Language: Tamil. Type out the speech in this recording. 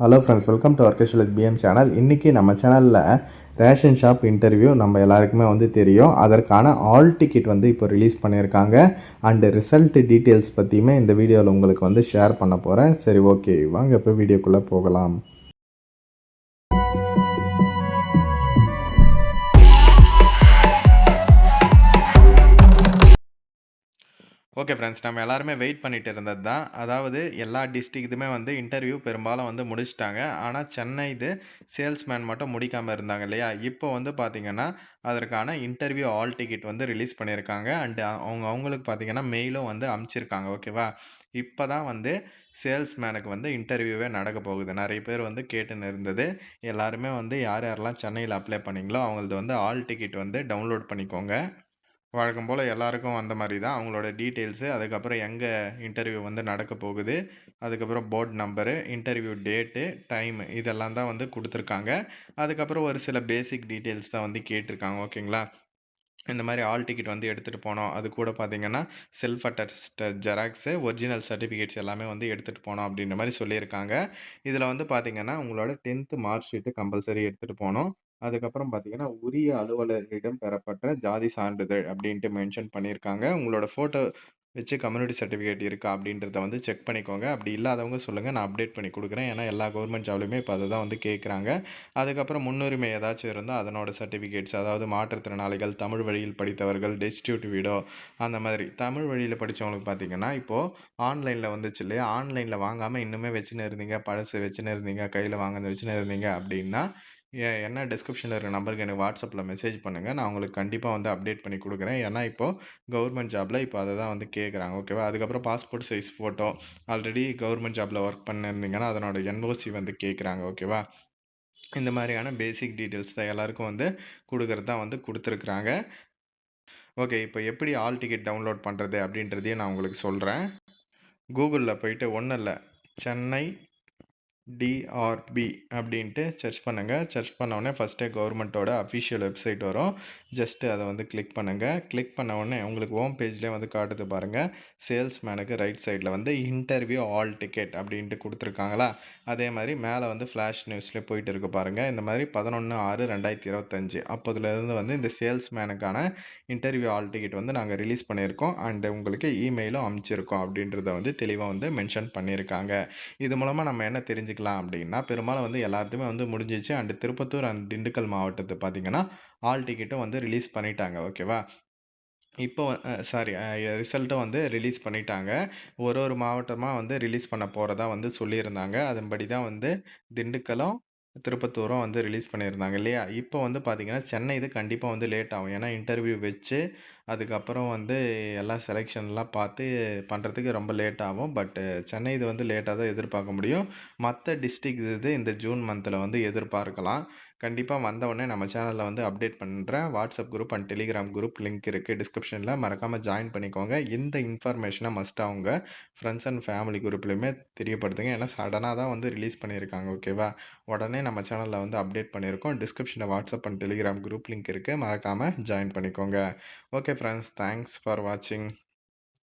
ஹலோ ஃப்ரெண்ட்ஸ் வெல்கம் டு ஒர்கேஷல் வித் பிஎம் சேனல் இன்றைக்கி நம்ம சேனலில் ரேஷன் ஷாப் இன்டர்வியூ நம்ம எல்லாருக்குமே வந்து தெரியும். அதற்கான ஆல் டிக்கெட் வந்து இப்போ ரிலீஸ் பண்ணியிருக்காங்க. அண்டு ரிசல்ட் டீட்டெயில்ஸ் பற்றியுமே இந்த வீடியோவில் உங்களுக்கு வந்து ஷேர் பண்ண போகிறேன் சரி ஓகே வாங்க இப்போ வீடியோக்குள்ளே போகலாம். ஓகே ஃப்ரெண்ட்ஸ் நம்ம எல்லாருமே வெயிட் பண்ணிட்டு இருந்தது தான். அதாவது எல்லா டிஸ்ட்ரிக்ட்டுமே வந்து இன்டர்வியூ பெரும்பாலும் வந்து முடிச்சிட்டாங்க. ஆனால் சென்னை இது சேல்ஸ்மேன் மட்டும் முடிக்காமல் இருந்தாங்க இல்லையா? இப்போ வந்து பார்த்திங்கன்னா அதற்கான இன்டர்வியூ ஆல் டிக்கெட் வந்து ரிலீஸ் பண்ணியிருக்காங்க. அண்டு அவங்க அவங்களுக்கு பார்த்திங்கன்னா மெயிலும் வந்து அமுச்சிருக்காங்க. ஓகேவா இப்போ தான் வந்து சேல்ஸ்மேனுக்கு வந்து இன்டர்வியூவே நடக்க போகுது. நிறைய பேர் வந்து கேட்டுன்னு இருந்தது. எல்லாருமே வந்து யார் யாரெல்லாம் சென்னையில் அப்ளை பண்ணீங்களோ அவங்களது வந்து ஆல் டிக்கெட் வந்து டவுன்லோட் பண்ணிக்கோங்க. வழக்கம் போல் எல்லாருக்கும் வந்த மாதிரி தான். அவங்களோட டீட்டெயில்ஸு அதுக்கப்புறம் எங்கே இன்டர்வியூ வந்து நடக்க போகுது அதுக்கப்புறம் board number interview date time இதெல்லாம் தான் வந்து கொடுத்துருக்காங்க. அதுக்கப்புறம் ஒரு சில பேசிக் டீட்டெயில்ஸ் தான் வந்து கேட்டிருக்காங்க ஓகேங்களா? இந்த மாதிரி ஆல் டிக்கெட் வந்து எடுத்துகிட்டு போனோம். அது கூட பார்த்தீங்கன்னா self attest xerox original certificates எல்லாமே வந்து எடுத்துகிட்டு போனோம் அப்படின்ற மாதிரி சொல்லியிருக்காங்க. இதில் வந்து பார்த்தீங்கன்னா உங்களோட டென்த்து மார்க் ஷீட்டு கம்பல்சரி எடுத்துகிட்டு போகணும் அதுக்கப்புறம் பார்த்தீங்கன்னா உரிய அலுவலரிடம் பெறப்பட்ட ஜாதி சான்றிதழ் அப்படின்ட்டு மென்ஷன் பண்ணியிருக்காங்க. உங்களோட ஃபோட்டோ வச்சு கம்யூனிட்டி சர்டிஃபிகேட் இருக்கா அப்படின்றத வந்து செக் பண்ணிக்கோங்க. அப்படி இல்லாதவங்க சொல்லுங்கள் நான் அப்டேட் பண்ணி கொடுக்குறேன். ஏன்னா எல்லா கவர்மெண்ட் ஜாப்லையுமே இப்போ அதை தான் வந்து கேட்குறாங்க அதுக்கப்புறம் முன்னுரிமை ஏதாச்சும் இருந்தால் அதனோட சர்டிஃபிகேட்ஸ் அதாவது மாற்றுத்திறனாளிகள் தமிழ் வழியில் படித்தவர்கள் டெஸ்டியூட் வீடோ அந்த மாதிரி. தமிழ் வழியில் படித்தவங்களுக்கு பார்த்திங்கன்னா இப்போது ஆன்லைனில் வந்துச்சு இல்லையா? ஆன்லைனில் வாங்காமல் இன்னுமே வச்சுன்னு இருந்தீங்க பழசு வச்சுன்னு இருந்தீங்க கையில் வாங்கினது வச்சுன்னு இருந்தீங்க அப்படின்னா ஏ என்ன டிஸ்கிரிப்ஷனில் இருக்கிற நம்பருக்கு எனக்கு வாட்ஸ்அப்பில் மெசேஜ் பண்ணுங்கள் நான் உங்களுக்கு கண்டிப்பாக வந்து அப்டேட் பண்ணி கொடுக்குறேன். ஏன்னா இப்போது கவர்மெண்ட் ஜாபில் இப்போ அதை தான் வந்து கேட்குறாங்க ஓகேவா அதுக்கப்புறம் passport size photo already government ஜாபில் ஒர்க் பண்ணியிருந்தீங்கன்னா அதனோட என்ஓசி வந்து கேட்குறாங்க ஓகேவா இந்த மாதிரியான பேசிக் டீட்டெயில்ஸ் தான் எல்லாருக்கும் வந்து கொடுக்குறது தான் வந்து கொடுத்துருக்குறாங்க. ஓகே இப்போ எப்படி ஆல் டிக்கெட் டவுன்லோட் பண்ணுறது அப்படின்றதையும் நான் உங்களுக்கு சொல்கிறேன் கூகுளில் போயிட்டு ஒன்றும் இல்லை சென்னை டிஆர்பி அப்படின்ட்டு சர்ச் பண்ணுங்கள் சர்ச் பண்ணோடனே ஃபஸ்ட்டே கவர்மெண்ட்டோட அஃபிஷியல் வெப்சைட் வரும். ஜஸ்ட்டு அதை வந்து கிளிக் பண்ணுங்கள் கிளிக் பண்ண உங்களுக்கு ஹோம் பேஜ்லேயே வந்து காட்டுது பாருங்கள் சேல்ஸ்மேனுக்கு ரைட் சைடில் வந்து இன்டர்வியூ ஆல் டிக்கெட் அப்படின்ட்டு கொடுத்துருக்காங்களா? அதே மாதிரி மேலே வந்து ஃப்ளாஷ் நியூஸ்லேயே போயிட்டு இருக்கு பாருங்கள் இந்த மாதிரி பதினொன்று ஆறு ரெண்டாயிரத்தி இருபத்தஞ்சு அப்போதுலேருந்து வந்து இந்த சேல்ஸ்மேனுக்கான இன்டர்வியூ ஆல் டிக்கெட் வந்து நாங்கள் ரிலீஸ் பண்ணியிருக்கோம். அண்டு உங்களுக்கு இமெயிலும் அமுச்சிருக்கோம் அப்படின்றத வந்து தெளிவாக வந்து மென்ஷன் பண்ணியிருக்காங்க. இது மூலமாக நம்ம என்ன தெரிஞ்சுக்கலாம் அப்படின்னா பெரும்பாலும் வந்து எல்லாத்தையுமே வந்து முடிஞ்சிச்சு. அண்டு திருப்பத்தூர் அண்ட் திண்டுக்கல் மாவட்டத்தை பார்த்திங்கன்னா ஆல் டிக்கெட்டும் வந்து ரிலீஸ் பண்ணிட்டாங்க. ஓகேவா? இப்போ சாரி ரிசல்ட்டும் வந்து ரிலீஸ் பண்ணிட்டாங்க. ஒரு ஒரு மாவட்டமாக வந்து ரிலீஸ் பண்ண போகிறதா வந்து சொல்லியிருந்தாங்க. அதன்படி தான் வந்து திண்டுக்கலும் திருப்பத்தூரும் வந்து ரிலீஸ் பண்ணியிருந்தாங்க இல்லையா? இப்போ வந்து பார்த்திங்கன்னா சென்னை இது கண்டிப்பாக வந்து லேட் ஆகும். ஏன்னா இன்டர்வியூ வச்சு அதுக்கப்புறம் வந்து எல்லா செலெக்ஷன்லாம் பார்த்து பண்ணுறதுக்கு ரொம்ப லேட் ஆகும். பட்டு சென்னை இது வந்து லேட்டாக தான் எதிர்பார்க்க முடியும். மற்ற டிஸ்ட்ரிக் இது இந்த ஜூன் மந்தில் வந்து எதிர்பார்க்கலாம். கண்டிப்பாக வந்தவுடனே நம்ம சேனலில் வந்து அப்டேட் பண்ணுறேன் WhatsApp group and Telegram group link இருக்குது டிஸ்கிரிப்ஷனில் மறக்காமல் ஜாயின் பண்ணிக்கோங்க. இந்த இன்ஃபர்மேஷனை மஸ்ட்டாக அவங்க ஃப்ரெண்ட்ஸ் அண்ட் ஃபேமிலி குரூப்லையுமே தெரியப்படுத்துங்க. ஏன்னா சடனாக தான் வந்து ரிலீஸ் பண்ணியிருக்காங்க ஓகேவா உடனே நம்ம சேனலில் வந்து அப்டேட் பண்ணியிருக்கோம். டிஸ்கிரிப்ஷனில் WhatsApp and Telegram group link இருக்குது மறக்காமல் ஜாயின் பண்ணிக்கோங்க. ஓகே ஃப்ரெண்ட்ஸ் தேங்க்ஸ் ஃபார் வாட்சிங்